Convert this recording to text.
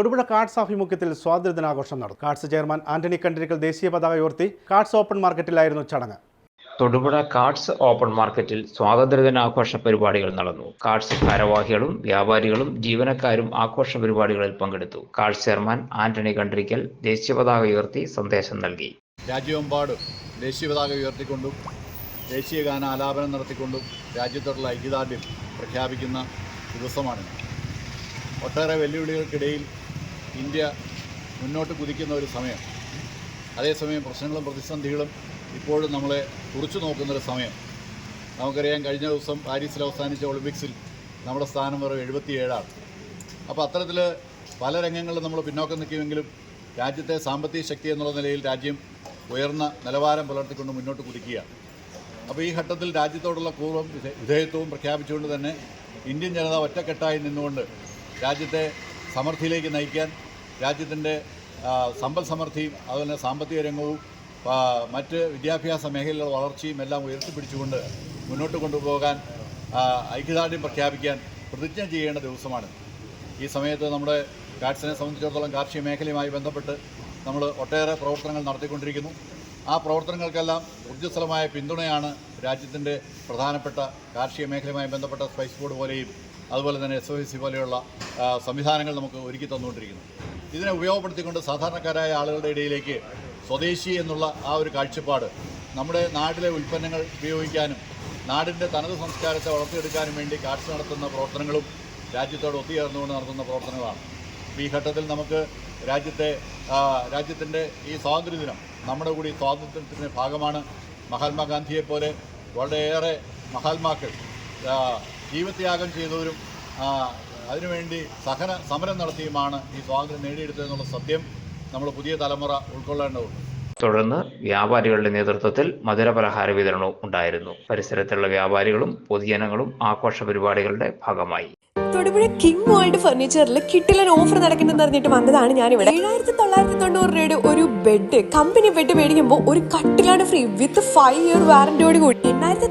Thodupuzha cards ആഭിമുഖ്യത്തിൽ സ്വാതന്ത്ര്യദിനാഘോഷം നടന്നു. Cards chairman Antony Kandirikkal ദേശീയ പതാക ഉയർത്തി കാർഡ്സ് ഓപ്പൺ മാർക്കറ്റിലായിരുന്നു ചടങ്ങ്. തൊടുപുഴ കാർഡ്സ് ഓപ്പൺ മാർക്കറ്റിൽ സ്വാതന്ത്ര്യദിനാഘോഷ പരിപാടികൾ നടന്നു. കാർഡ്സ് ഭാരവാഹികളും വ്യാപാരികളും ജീവനക്കാരും ആഘോഷ പരിപാടികളിൽ പങ്കെടുത്തു. കാർഡ്സ് ചെയർമാൻ ആന്റണി കണ്ടിരിക്കൽ ദേശീയ പതാക ഉയർത്തി സന്ദേശം നൽകി. രാജ്യമെമ്പാടും ദേശീയ പതാക ഉയർത്തിക്കൊണ്ടും ദേശീയ ഗാന ആലാപനം നടത്തിക്കൊണ്ടും രാജ്യത്തോടുള്ള ഐക്യദാർഢ്യം പ്രഖ്യാപിക്കുന്ന ദിവസമാണ് ഒട്ടേറെ വെല്ലുവിളികൾക്കിടയിൽ ഇന്ത്യ മുന്നോട്ട് കുതിക്കുന്ന ഒരു സമയം. അതേസമയം പ്രശ്നങ്ങളും പ്രതിസന്ധികളും ഇപ്പോഴും നമ്മളെ കുറിച്ചു നോക്കുന്നൊരു സമയം. നമുക്കറിയാം കഴിഞ്ഞ ദിവസം പാരീസിൽ അവസാനിച്ച ഒളിമ്പിക്സിൽ നമ്മുടെ സ്ഥാനം വെറും എഴുപത്തിയേഴാണ്. അപ്പോൾ അത്തരത്തിൽ പല രംഗങ്ങളിലും നമ്മൾ പിന്നോക്കം നിൽക്കുമെങ്കിലും രാജ്യത്തെ സാമ്പത്തിക ശക്തി എന്നുള്ള നിലയിൽ രാജ്യം ഉയർന്ന നിലവാരം പുലർത്തിക്കൊണ്ട് മുന്നോട്ട് കുതിക്കുകയാണ്. അപ്പോൾ ഈ ഘട്ടത്തിൽ രാജ്യത്തോടുള്ള പൂർവം വിധേ- വിധേയത്വവും പ്രഖ്യാപിച്ചുകൊണ്ട് തന്നെ ഇന്ത്യൻ ജനത ഒറ്റക്കെട്ടായി നിന്നുകൊണ്ട് രാജ്യത്തെ സമൃദ്ധിയിലേക്ക് നയിക്കാൻ രാജ്യത്തിന്റെ സമ്പൽ സമൃദ്ധിയും അതുപോലെ സാമ്പത്തിക രംഗവും മറ്റ് വിദ്യാഭ്യാസ മേഖലയിലുള്ള വളർച്ചയും എല്ലാം ഉയർത്തിപ്പിടിച്ചുകൊണ്ട് മുന്നോട്ട് കൊണ്ടുപോകാൻ ഐക്യദാർഢ്യം പ്രഖ്യാപിക്കാൻ പ്രതിജ്ഞ ചെയ്യേണ്ട ദിവസമാണ്. ഈ സമയത്ത് നമ്മുടെ കാർഷിനെ സംബന്ധിച്ചിടത്തോളം കാർഷിക മേഖലയുമായി ബന്ധപ്പെട്ട് നമ്മൾ ഒട്ടേറെ പ്രവർത്തനങ്ങൾ നടത്തിക്കൊണ്ടിരിക്കുന്നു. ആ പ്രവർത്തനങ്ങൾക്കെല്ലാം ഊർജസ്വലമായ പിന്തുണയാണ് രാജ്യത്തിന്റെ പ്രധാനപ്പെട്ട കാർഷിക മേഖലയുമായി ബന്ധപ്പെട്ട സ്പൈസ് ബോർഡ് പോലെയും അതുപോലെ തന്നെ എസ് ഒ സി പോലെയുള്ള സംവിധാനങ്ങൾ നമുക്ക് ഒരുക്കി തന്നുകൊണ്ടിരിക്കുന്നു. ഇതിനെ ഉപയോഗപ്പെടുത്തിക്കൊണ്ട് സാധാരണക്കാരായ ആളുകളുടെ ഇടയിലേക്ക് സ്വദേശി എന്നുള്ള ആ ഒരു കാഴ്ചപ്പാട് നമ്മുടെ നാട്ടിലെ ഉൽപ്പന്നങ്ങൾ ഉപയോഗിക്കാനും നാടിന്റെ തനത് സംസ്കാരത്തെ വളർത്തിയെടുക്കാനും വേണ്ടി കാഴ്ച നടത്തുന്ന പ്രവർത്തനങ്ങളും രാജ്യത്തോട് ഒത്തുചേർന്നുകൊണ്ട് നടത്തുന്ന പ്രവർത്തനങ്ങളാണ്. ഈ ഘട്ടത്തിൽ നമുക്ക് രാജ്യത്തെ രാജ്യത്തിന്റെ ഈ സ്വാതന്ത്ര്യദിനം നമ്മുടെ കൂടി സ്വാതന്ത്ര്യത്തിന്റെ ഭാഗമാണ്. മഹാത്മാഗാന്ധിയെപ്പോലെ വളരെയേറെ മഹാത്മാക്കൾ ജീവത്യാഗം ചെയ്തവരും അതിനുവേണ്ടി സഹന സമരം നടത്തിയുമാണ് ഈ സ്വാതന്ത്ര്യം നേടിയെടുത്തതെന്നുള്ള സത്യം നമ്മൾ പുതിയ തലമുറ ഉൾക്കൊള്ളേണ്ടതുണ്ട്. തുടർന്ന് വ്യാപാരികളുടെ നേതൃത്വത്തിൽ മധുരപലഹാര വിതരണവും ഉണ്ടായിരുന്നു. പരിസരത്തുള്ള വ്യാപാരികളും പൊതുജനങ്ങളും ആഘോഷ പരിപാടികളുടെ ഭാഗമായി. തൊടുപുഴ കിങ് വേൾഡ് ഫർണിച്ചറിൽ കിട്ടിലൻ ഓഫർ നടക്കുന്നെന്ന് അറിഞ്ഞിട്ട് വന്നതാണ് ഞാൻ ഇവിടെ ഏഴായിരത്തി തൊള്ളായിരത്തി തൊണ്ണൂറ് രൂപയുടെ ഒരു ബെഡ് കമ്പനി ബെഡ് മേടിക്കുമ്പോൾ ഒരു കട്ടിലാണ് ഫ്രീ വിത്ത് ഫൈവ് ഇയർ വാറന്റിയോട് കൂടി. എണ്ണായിരത്തി